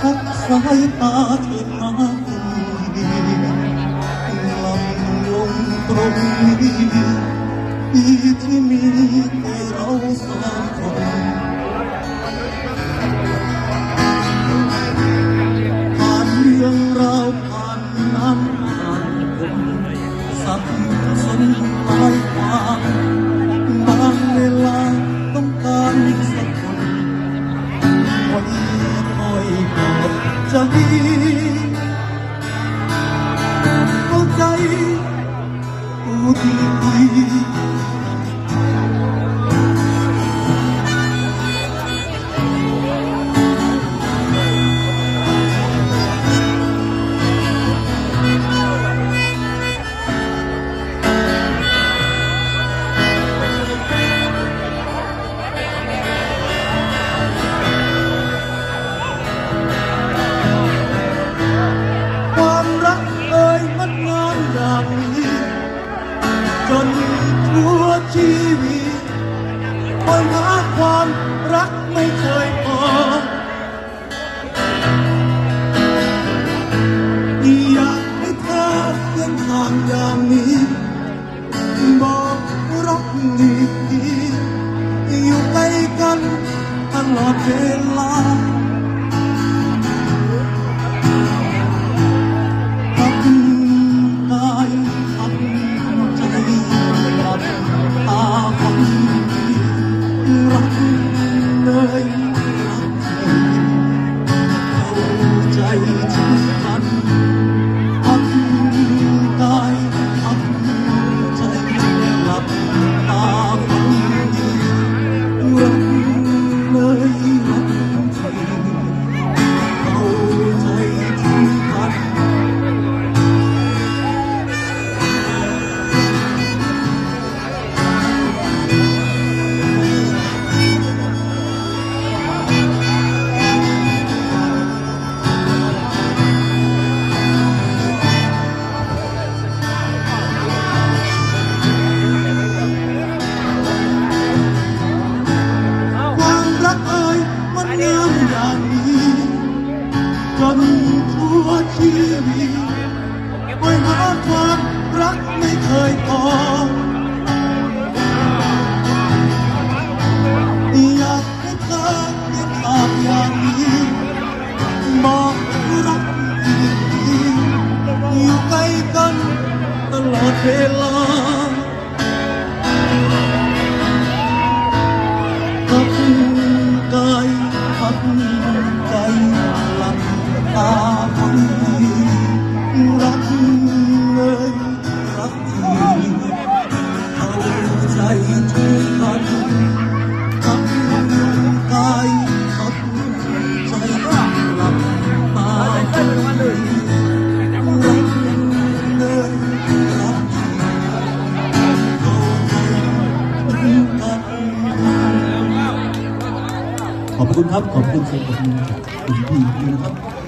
不再打ข์ส能ยต你เถิดหนา deep ชีวิตบนหาความรักไม่เคยพอ มีผัวที่มีไม่หาความรักไม่เคยพออยากให้เธอได้ภาพอย่างนี้บอกรักดีอยู่ใกล้กันตลอดเวลา ขอบคุณครับ ขอบคุณเซนขอบคุณพี่นะครับ